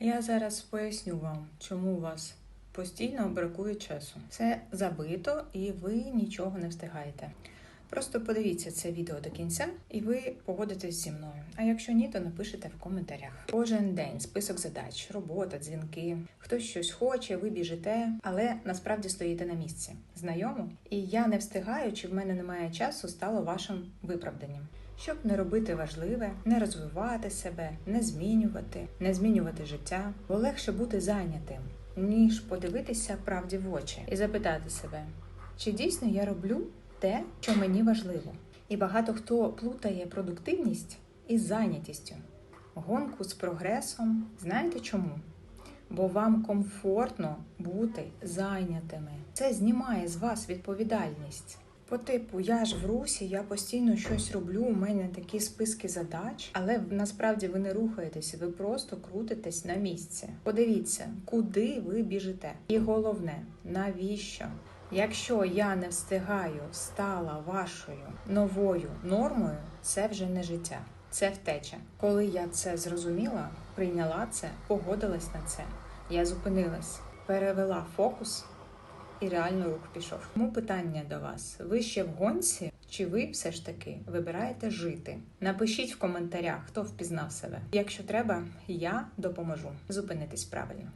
Я зараз поясню вам, чому у вас постійно бракує часу. Це забито і ви нічого не встигаєте. Просто подивіться це відео до кінця, і ви погодитесь зі мною. А якщо ні, то напишите в коментарях. Кожен день список задач, робота, дзвінки. Хтось щось хоче, ви біжите, але насправді стоїте на місці. Знайомо? І я не встигаю, чи в мене немає часу, стало вашим виправданням. Щоб не робити важливе, не розвивати себе, не змінювати, не змінювати життя, бо легше бути зайнятим, ніж подивитися правді в очі і запитати себе, чи дійсно я роблю те, що мені важливо. І багато хто плутає продуктивність із зайнятістю, гонку з прогресом. Знаєте чому? Бо вам комфортно бути зайнятими. Це знімає з вас відповідальність. По типу, я ж в русі, я постійно щось роблю, у мене такі списки задач, але насправді ви не рухаєтеся, ви просто крутитесь на місці. Подивіться, куди ви біжите. І головне, навіщо? Якщо я не встигаю стала вашою новою нормою, це вже не життя, це втеча. Коли я це зрозуміла, прийняла це, погодилась на це, я зупинилась, перевела фокус і реально рух пішов. Тому питання до вас: ви ще в гонці, чи ви все ж таки вибираєте жити? Напишіть в коментарях, хто впізнав себе. Якщо треба, я допоможу зупинитись правильно.